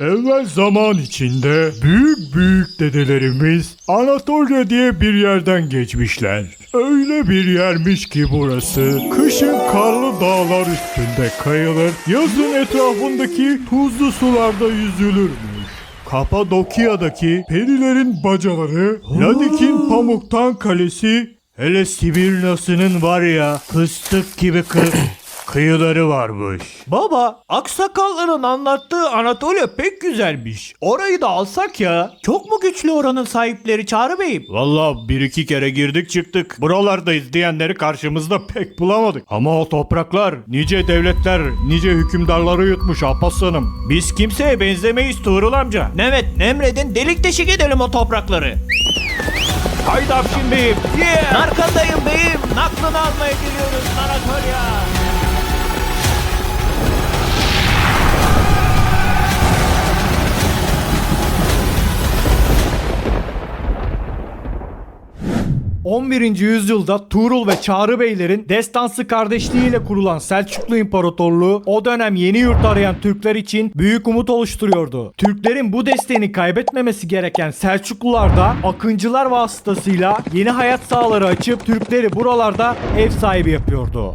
Evvel zaman içinde büyük büyük dedelerimiz Anatolia diye bir yerden geçmişler. Öyle bir yermiş ki burası. Kışın karlı dağlar üstünde kayılır, yazın etrafındaki tuzlu sularda yüzülürmüş. Kapadokya'daki perilerin bacaları, Ladik'in pamuktan kalesi, hele Sibirna'sının var ya fıstık gibi kı- kıyıları varmış. Baba, aksakalların anlattığı Anatolia pek güzelmiş. Orayı da alsak ya. Çok mu güçlü oranın sahipleri Çağrı Bey'im? Valla bir iki kere girdik çıktık. Buralarda izleyenleri karşımızda pek bulamadık. Ama o topraklar nice devletler, nice hükümdarları yutmuş Alparslan'ım. Biz kimseye benzemeyiz Tuğrul amca. Evet, Nemred'in delik deşik edelim o toprakları. Haydi Afşin Bey'im. Yeah. Arkandayım beyim. Naklını almaya geliyoruz Anatolia. Yüzyılda Tuğrul ve Çağrı Beylerin destansı kardeşliğiyle kurulan Selçuklu İmparatorluğu o dönem yeni yurt arayan Türkler için büyük umut oluşturuyordu. Türklerin bu desteğini kaybetmemesi gereken Selçuklular da Akıncılar vasıtasıyla yeni hayat sahaları açıp Türkleri buralarda ev sahibi yapıyordu.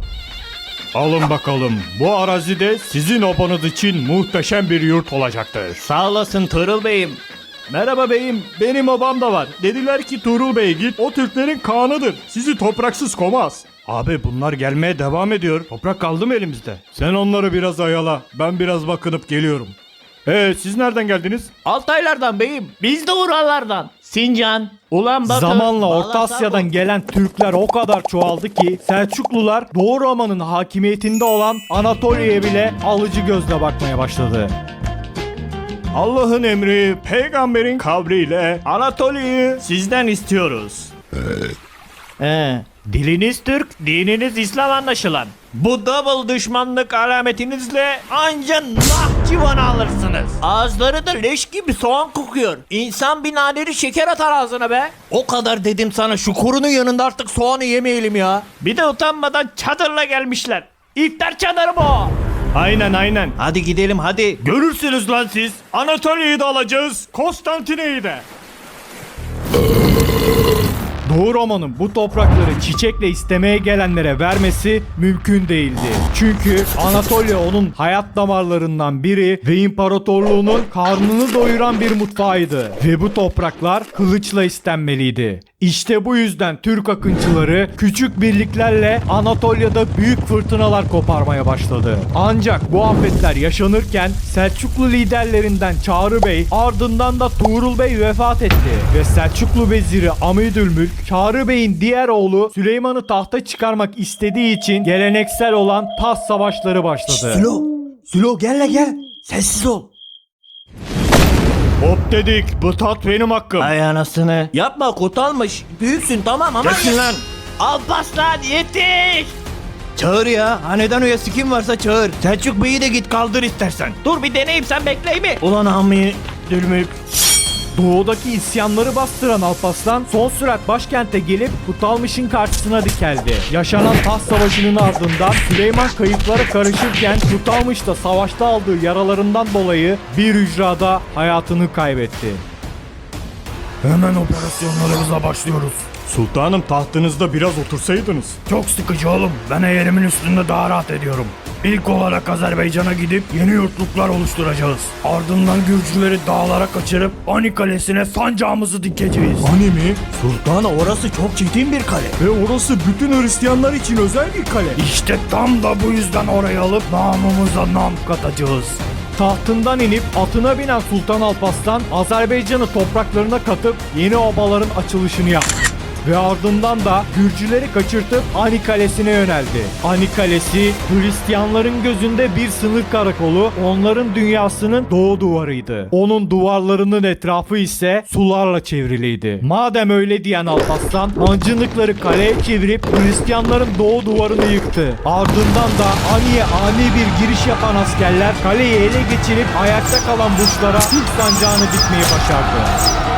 Alın bakalım. Bu arazide sizin obanız için muhteşem bir yurt olacaktır. Sağ olasın Tuğrul Bey'im. Merhaba beyim, benim obam da var. Dediler ki Tuğrul Bey git, o Türklerin kanıdır. Sizi topraksız komaz. Abi bunlar gelmeye devam ediyor. Toprak kaldı mı elimizde? Sen onları biraz ayala. Ben biraz bakınıp geliyorum. Ee siz nereden geldiniz? Altaylardan beyim. Biz de Urallardan. Sincan, Ulan Batur, Zamanla Orta Asya'dan gelen Türkler o kadar çoğaldı ki Selçuklular Doğu Roma'nın hakimiyetinde olan Anatolia'ya bile alıcı gözle bakmaya başladı. Allah'ın emri, peygamberin kavliyle Anatolia'yı sizden istiyoruz. He. Diliniz Türk, dininiz İslam anlaşılan. Bu double düşmanlık alametinizle anca Nahçıvan alırsınız. Ağızları da leş gibi soğan kokuyor. İnsan bir naneli şeker atar ağzına be. O kadar dedim sana şu kurunun yanında artık soğanı yemeyelim ya. Bir de utanmadan çadırla gelmişler. İftar çadırı bu. Aynen aynen. Hadi gidelim hadi. Görürsünüz lan siz. Anatolia'yı da alacağız. Konstantine'yi de. Doğu Roma'nın bu toprakları çiçekle istemeye gelenlere vermesi mümkün değildi. Çünkü Anatolia onun hayat damarlarından biri ve imparatorluğunun karnını doyuran bir mutfağıydı. Ve bu topraklar kılıçla istenmeliydi. İşte bu yüzden Türk akıncıları küçük birliklerle Anatolia'da büyük fırtınalar koparmaya başladı. Ancak bu afetler yaşanırken Selçuklu liderlerinden Çağrı Bey ardından da Tuğrul Bey vefat etti. Ve Selçuklu veziri Amidülmülk Çağrı Bey'in diğer oğlu Süleyman'ı tahta çıkarmak istediği için geleneksel olan taht savaşları başladı. Sülo, Sülo gel la gel. Sessiz ol. Hop dedik. Bu tat benim hakkım. Ay anasını. Yapma kutalmış. Büyüksün tamam ama. Kesin lan. Alparslan yetiş. Çağır ya. Hanedan üyesi kim varsa çağır. Selçuk Bey'i de git kaldır istersen. Dur bir deneyim sen bekleyeyim mi? Ulan Hami Dülmük. Doğudaki isyanları bastıran Alparslan son sürat başkente gelip Kutalmış'ın karşısına dikeldi. Yaşanan taht savaşının ardından Süleyman kayıplara karışırken Kutalmış da savaşta aldığı yaralarından dolayı bir hücrada hayatını kaybetti. Hemen operasyonlarımıza başlıyoruz. Sultanım tahtınızda biraz otursaydınız. Çok sıkıcı oğlum. Ben yerimin üstünde daha rahat ediyorum. İlk olarak Azerbaycan'a gidip yeni yurtluklar oluşturacağız. Ardından Gürcüleri dağlara kaçırıp Ani Kalesi'ne sancağımızı dikeceğiz. Hani mi? Sultana orası çok ciddi bir kale. Ve orası bütün Hristiyanlar için özel bir kale. İşte tam da bu yüzden orayı alıp namımıza nam katacağız. Tahtından inip atına binen Sultan Alparslan Azerbaycan'ı topraklarına katıp yeni obaların açılışını yaptı. Ve ardından da Gürcüleri kaçırtıp Ani Kalesi'ne yöneldi. Ani Kalesi Hristiyanların gözünde bir sınır karakolu, onların dünyasının doğu duvarıydı. Onun duvarlarının etrafı ise sularla çevriliydi. Madem öyle diyen Alparslan, mancınıkları kaleye çevirip Hristiyanların doğu duvarını yıktı. Ardından da Ani'ye ani bir giriş yapan askerler kaleyi ele geçirip ayakta kalan burçlara Türk sancağını dikmeyi başardı.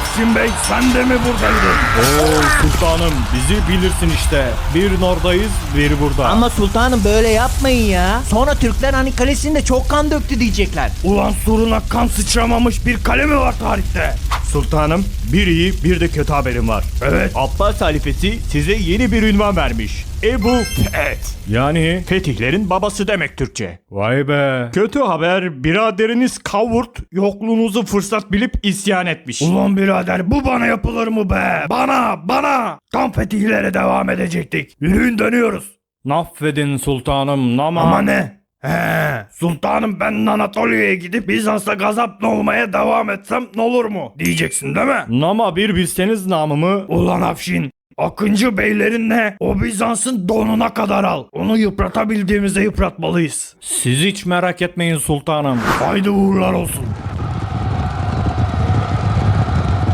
Afşin Bey sen de mi buradaydın? Oo sultanım bizi bilirsin işte. Bir oradayız bir burada. Ama sultanım böyle yapmayın ya. Sonra Türkler hani kalesinde çok kan döktü diyecekler. Ulan suruna kan sıçramamış bir kale mi var tarihte? Sultanım bir iyi bir de kötü haberim var. Evet. Abbas halifesi size yeni bir ünvan vermiş. Ebu Feth. Yani Fetihlerin babası demek Türkçe. vay be. Kötü haber biraderiniz Kavurt yokluğunuzu fırsat bilip isyan etmiş. Ulan birader bu bana yapılır mı be? Bana bana. Tam fetihlere devam edecektik. Yürüyün dönüyoruz. Naffedin sultanım nama. Ama ne? He, sultanım ben Anatolia'ya gidip Bizans'a gazaplı olmaya devam etsem ne olur mu? Diyeceksin değil mi? Nama bir bilseniz namımı. Ulan Afşin, Akıncı beylerinle o Bizans'ın donuna kadar al. Onu yıpratabildiğimize yıpratmalıyız. Siz hiç merak etmeyin sultanım. Haydi uğurlar olsun.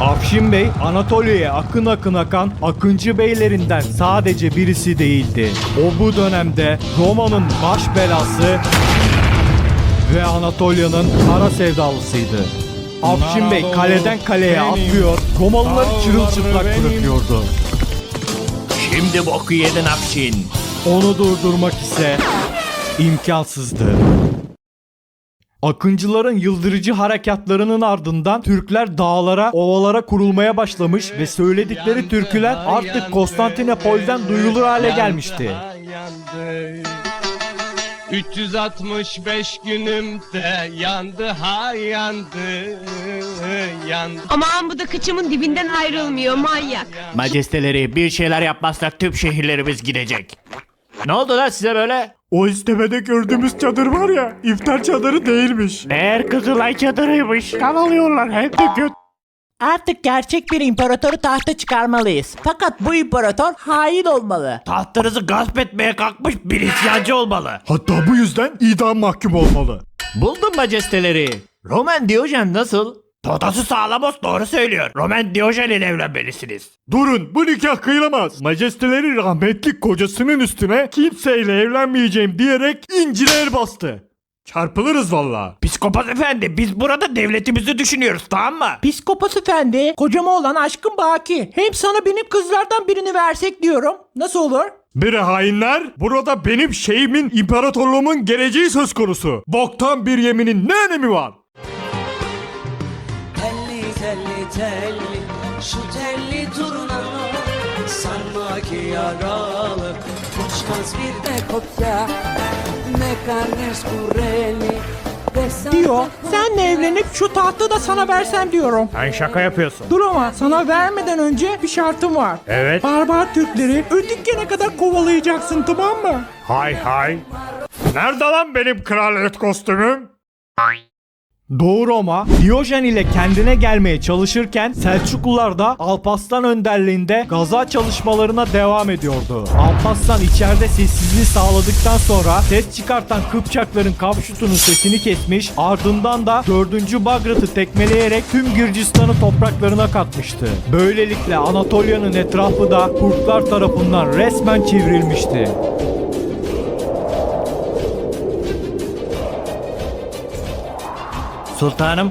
Afşin Bey Anatolia'ya akın akın akan Akıncı beylerinden sadece birisi değildi. O bu dönemde Roma'nın baş belası ve Anatolia'nın kara sevdalısıydı. Afşin Bey kaleden kaleye atlıyor, Romalıları çırılçıplak bırakıyordu. Şimdi boku yedin Afşin. Onu durdurmak ise imkansızdı. Akıncıların yıldırıcı harekatlarının ardından Türkler dağlara, ovalara kurulmaya başlamış ve söyledikleri türküler artık Konstantinopol'den duyulur hale gelmişti. Yandı. 365 günümde yandı ha yandı yandı Aman bu da kıçımın dibinden ayrılmıyor manyak. Majesteleri bir şeyler yapmazsak tüm şehirlerimiz gidecek. Ne oldu lan size böyle? O istemede gördüğümüz çadır var ya iftar çadırı değilmiş. Meğer Kızılay çadırıymış. Kan alıyorlar hem de göt. Artık gerçek bir imparatoru tahta çıkarmalıyız. Fakat bu imparator hain olmalı. Tahtınızı gasp etmeye kalkmış bir isyancı olmalı. Hatta bu yüzden idam mahkum olmalı. Buldum majesteleri. Roman Diyojen nasıl? Totası Sağlamos doğru söylüyor. Roman Diyojen ile evlenmelisiniz. Durun bu nikah kıyılamaz. Majesteleri rahmetli kocasının üstüne kimseyle evlenmeyeceğim diyerek incire el bastı. Çarpılırız valla. Psikopat efendi biz burada devletimizi düşünüyoruz tamam mı? Piskopos efendi, kocama olan aşkım baki. Hem sana benim kızlardan birini versek diyorum. Nasıl olur? Biri hainler, burada benim şeyimin, imparatorluğumun geleceği söz konusu. Boktan bir yeminin ne önemi var? Telli şu telli turna Sanma ki yaralı uçmaz bir de kopya Ne carne scurrelli Diyor, senle evlenip şu tahtı da sana versem diyorum. Sen şaka yapıyorsun. Dur ama sana vermeden önce bir şartım var. Evet. Barbar Türkleri ödükkene kadar kovalayacaksın tamam mı? Hay hay. Nerede lan benim kraliyet kostümüm? Doğu Roma, Diyojen ile kendine gelmeye çalışırken Selçuklular da Alparslan önderliğinde gaza çalışmalarına devam ediyordu. Alparslan içeride sessizliği sağladıktan sonra ses çıkartan Kıpçakların kapşutunun sesini kesmiş ardından da 4. Bagrat'ı tekmeleyerek tüm Gürcistan'ı topraklarına katmıştı. Böylelikle Anatolia'nın etrafı da Kurtlar tarafından resmen çevrilmişti. Sultanım,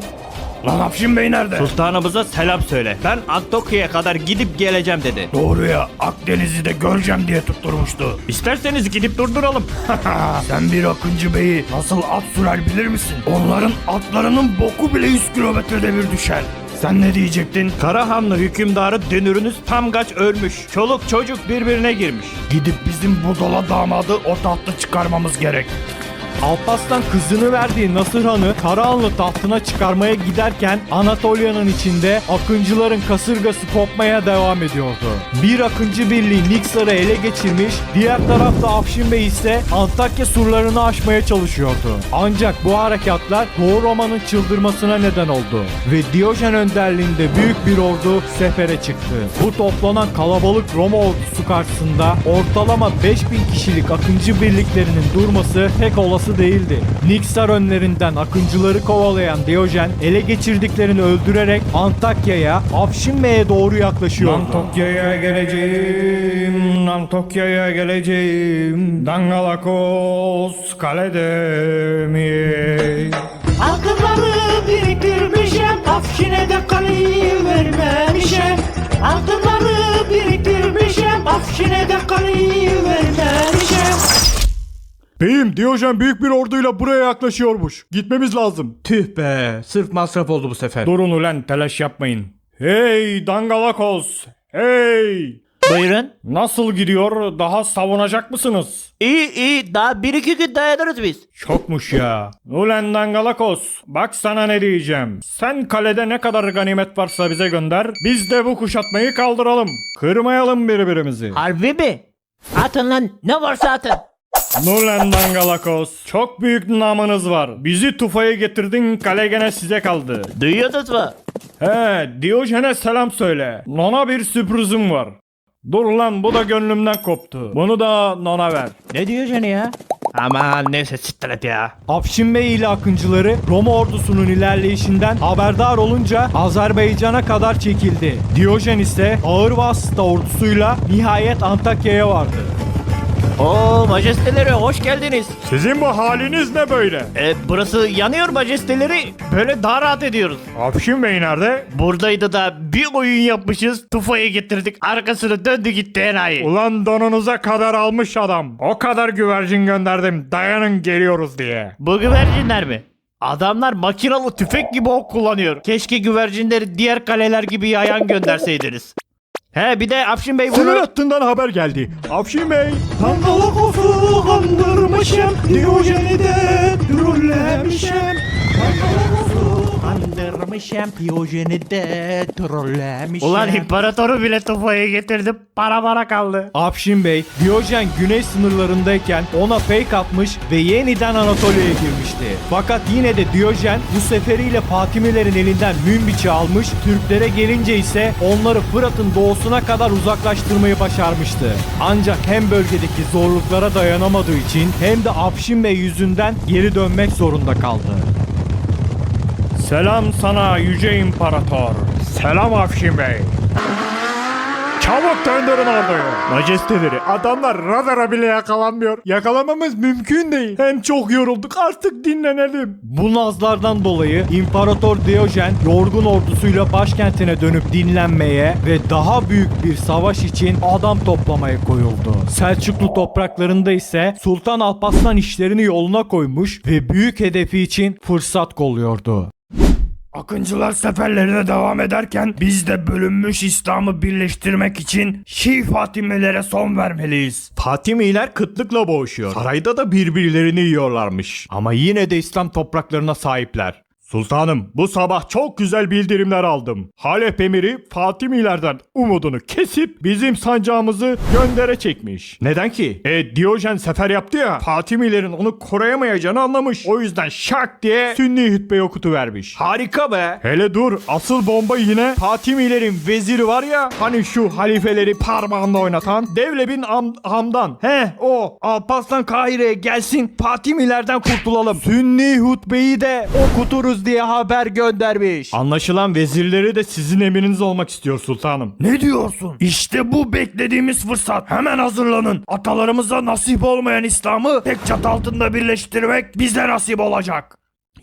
Lan Afşin Bey nerede? sultanımıza selam söyle. Ben Antakya'ya kadar gidip geleceğim dedi. Doğru ya Akdeniz'i de göreceğim diye tutturmuştu. İsterseniz gidip durduralım. Sen bir Akıncı Bey'i nasıl at sürer bilir misin? Onların atlarının boku bile 100 kilometrede bir düşer. Sen ne diyecektin? Karahanlı hükümdarı dönürünüz Tamgaç ölmüş. Çoluk çocuk birbirine girmiş. Gidip bizim budala damadı o tahtı çıkarmamız gerek. Alparslan kızını verdiği Nasır Han'ı Karahanlı tahtına çıkarmaya giderken Anatolia'nın içinde Akıncıların kasırgası kopmaya devam ediyordu. Bir Akıncı birliği Niksar'ı ele geçirmiş, diğer tarafta Afşin Bey ise Antakya surlarını aşmaya çalışıyordu. Ancak bu harekatlar Doğu Roma'nın çıldırmasına neden oldu ve Diyojen önderliğinde büyük bir ordu sefere çıktı. Bu toplanan kalabalık Roma ordusu karşısında ortalama 5000 kişilik Akıncı birliklerinin durması pek olası değildi. Niksar önlerinden Akıncıları kovalayan Diyojen ele geçirdiklerini öldürerek Antakya'ya, Afşin Bey'e doğru yaklaşıyordu. Antakya'ya geleceğim, Antakya'ya geleceğim. Dangalakos kalede mi? Altınları biriktirmişim, Afşin'e de kalayım. Altınları biriktirmişim. Afşine de kaleyi vermemişim. Beyim Diyojen büyük bir orduyla buraya yaklaşıyormuş. Gitmemiz lazım. Tüh be sırf masraf oldu bu sefer. Durun ulan telaş yapmayın. Hey Dangalakos! Hey! Buyurun. Nasıl gidiyor? Daha savunacak mısınız? İyi iyi daha bir iki gün dayanırız biz. Çokmuş ya. Ulan Dangalakos, bak sana ne diyeceğim. Sen kalede ne kadar ganimet varsa bize gönder. Biz de bu kuşatmayı kaldıralım. Kırmayalım birbirimizi. Harbi mi? Atın lan ne varsa atın. Ulan Dangalakos, çok büyük namınız var. Bizi tufaya getirdin, kale gene size kaldı. Duyuyorsunuz mu? He, Diyojen'e selam söyle. Nona bir sürprizim var. Dur lan bu da gönlümden koptu. Bunu da Nona ver. Ne diyor canı ya? Aman neyse siktir et ya. Afşin Bey ile akıncıları Roma ordusunun ilerleyişinden haberdar olunca Azerbaycan'a kadar çekildi. Diyojen ise ağır vasıta ordusuyla nihayet Antakya'ya vardı. Oo majesteleri hoş geldiniz. Sizin bu haliniz ne böyle? E, burası yanıyor majesteleri. Böyle daha rahat ediyoruz. Afşin Bey nerede? Buradaydı da bir oyun yapmışız. Tufayı getirdik. Arkasını döndü gitti enayi. Ulan donunuza kadar almış adam. O kadar güvercin gönderdim. Dayanın geliyoruz diye. Bu güvercinler mi? Adamlar makinalı tüfek gibi ok kullanıyor. Keşke güvercinleri diğer kaleler gibi yayan gönderseydiniz. He bir de Afşin Bey Sınır bunu... hattından haber geldi. Afşin Bey. Dangalakos'u kandırmışım. Diyojen'i de trollemişim. Dangalakos'u kandırmışım. Diyojen'i de trollemişim. Ulan imparatoru bile tufayı getirdi. Para para kaldı. Afşin Bey, Diyojen güney sınırlarındayken ona fake atmış ve yeniden Anatolia'ya girmişti. Fakat yine de Diyojen bu seferiyle Fatimilerin elinden Münbiç'i almış, Türklere gelince ise onları Fırat'ın doğusuna kadar uzaklaştırmayı başarmıştı. Ancak hem bölgedeki zorluklara dayanamadığı için hem de Afşin Bey yüzünden geri dönmek zorunda kaldı. Selam sana yüce imparator. Selam Afşin Bey. Çabuk döndürün orduyu. Majesteleri adamlar radara bile yakalanmıyor. Yakalamamız mümkün değil. Hem çok yorulduk artık dinlenelim. Bu nazlardan dolayı İmparator Diyojen yorgun ordusuyla başkentine dönüp dinlenmeye ve daha büyük bir savaş için adam toplamaya koyuldu. Selçuklu topraklarında ise Sultan Alparslan işlerini yoluna koymuş ve büyük hedefi için fırsat kolluyordu. Akıncılar seferlerine devam ederken biz de bölünmüş İslam'ı birleştirmek için Şii Fatimelere son vermeliyiz. Fatimiler kıtlıkla boğuşuyor. Sarayda da birbirlerini yiyorlarmış. Ama yine de İslam topraklarına sahipler. Sultanım bu sabah çok güzel bildirimler aldım. Halep emiri Fatimilerden umudunu kesip bizim sancağımızı göndere çekmiş. Neden ki? E Diyojen sefer yaptı ya Fatimilerin onu koruyamayacağını anlamış. O yüzden şak diye sünni hutbe okutuvermiş. Harika be. Hele dur asıl bomba yine Fatimilerin veziri var ya hani şu halifeleri parmağında oynatan Devlebin Am- Hamdan. He o Alparslan Kahire'ye gelsin Fatimilerden kurtulalım. Sünni hutbeyi de okuturuz diye haber göndermiş. Anlaşılan vezirleri de sizin emriniz olmak istiyor sultanım. Ne diyorsun? İşte bu beklediğimiz fırsat. Hemen hazırlanın. Atalarımıza nasip olmayan İslam'ı tek çatı altında birleştirmek bize nasip olacak.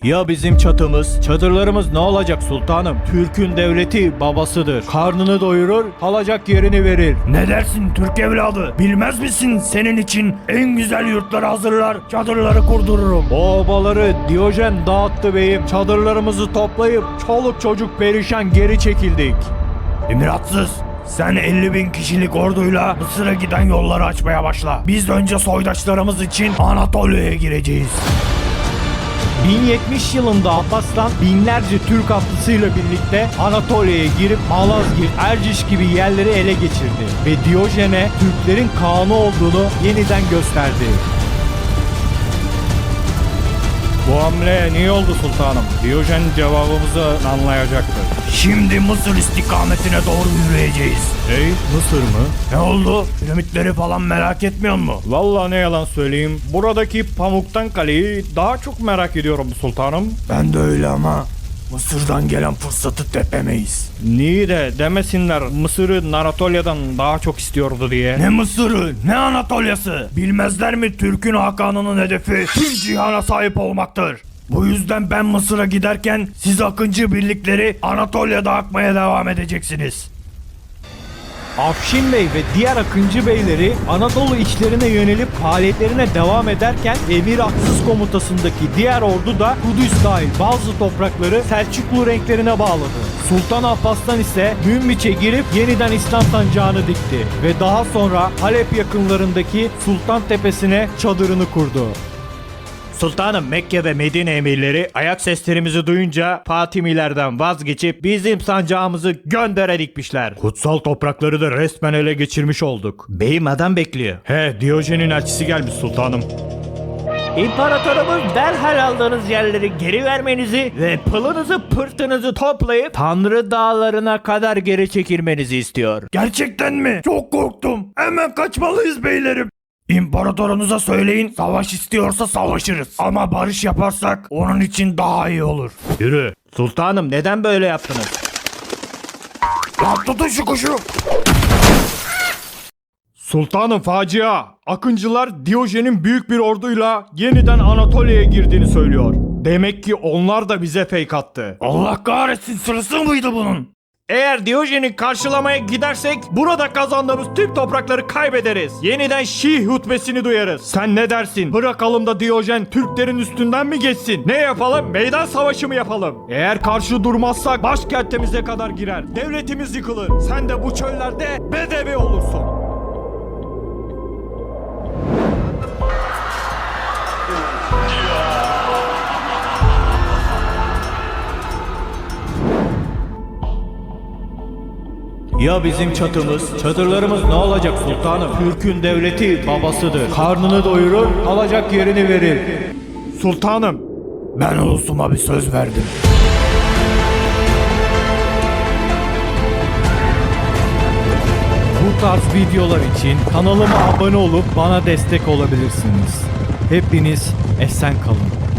Ya bizim çatımız, çadırlarımız ne olacak sultanım? Türk'ün devleti babasıdır. Karnını doyurur, kalacak yerini verir. Ne dersin Türk evladı? Bilmez misin senin için en güzel yurtları hazırlar, çadırları kurdururum. O obaları Diyojen dağıttı beyim. Çadırlarımızı toplayıp çoluk çocuk perişan geri çekildik. Emiratsız. Sen 50 bin kişilik orduyla Mısır'a giden yolları açmaya başla. Biz önce soydaşlarımız için Anatolia'ya gireceğiz. 1070 yılında Alparslan binlerce Türk atlısıyla birlikte Anatolia'ya girip Malazgirt, Erciş gibi yerleri ele geçirdi ve Diyojen'e Türklerin Kaan'ı olduğunu yeniden gösterdi. Bu hamle niye oldu sultanım? Diyojen cevabımızı anlayacaktır. Şimdi Mısır istikametine doğru yürüyeceğiz. Ey Mısır mı? Ne oldu? Piramitleri falan merak etmiyor mu? Vallahi ne yalan söyleyeyim. Buradaki Pamuktan Kale'yi daha çok merak ediyorum sultanım. Ben de öyle ama Mısır'dan gelen fırsatı tepemeyiz. Niye de demesinler Mısır'ı Anatolia'dan daha çok istiyordu diye. Ne Mısır'ı ne Anatolia'sı? Bilmezler mi Türk'ün Hakan'ının hedefi tüm cihana sahip olmaktır. Bu yüzden ben Mısır'a giderken siz Akıncı birlikleri Anatolia'da akmaya devam edeceksiniz. Afşin Bey ve diğer Akıncı Beyleri Anadolu içlerine yönelip faaliyetlerine devam ederken Emir Aksız komutasındaki diğer ordu da Kudüs dahil bazı toprakları Selçuklu renklerine bağladı. Sultan Abbas'tan ise Münbiç'e girip yeniden İslam sancağını dikti ve daha sonra Halep yakınlarındaki Sultan Tepesi'ne çadırını kurdu. Sultanım Mekke ve Medine emirleri ayak seslerimizi duyunca Fatimilerden vazgeçip bizim sancağımızı göndere dikmişler. Kutsal toprakları da resmen ele geçirmiş olduk. Beyim adam bekliyor. He Diyojen'in elçisi gelmiş sultanım. İmparatorumuz derhal aldığınız yerleri geri vermenizi ve pılınızı pırtınızı toplayıp Tanrı dağlarına kadar geri çekilmenizi istiyor. Gerçekten mi? Çok korktum. Hemen kaçmalıyız beylerim. İmparatorunuza söyleyin savaş istiyorsa savaşırız. Ama barış yaparsak onun için daha iyi olur. Yürü. Sultanım neden böyle yaptınız? Lan tutun şu kuşu. Sultanım facia. Akıncılar Diyojen'in büyük bir orduyla yeniden Anatolia'ya girdiğini söylüyor. Demek ki onlar da bize fake attı. Allah kahretsin sırası mıydı bunun? Eğer Diyojen'i karşılamaya gidersek burada kazandığımız tüm toprakları kaybederiz. Yeniden Şii hutbesini duyarız. Sen ne dersin? Bırakalım da Diyojen Türklerin üstünden mi geçsin? Ne yapalım? Meydan savaşı mı yapalım? Eğer karşı durmazsak başkentimize kadar girer. Devletimiz yıkılır. Sen de bu çöllerde bedevi olursun. Ya bizim çatımız? Çadırlarımız ne olacak sultanım? Türk'ün devleti babasıdır. Karnını doyurur, alacak yerini verir. Sultanım. Ben ulusuma bir söz verdim. Bu tarz videolar için kanalıma abone olup bana destek olabilirsiniz. Hepiniz esen kalın.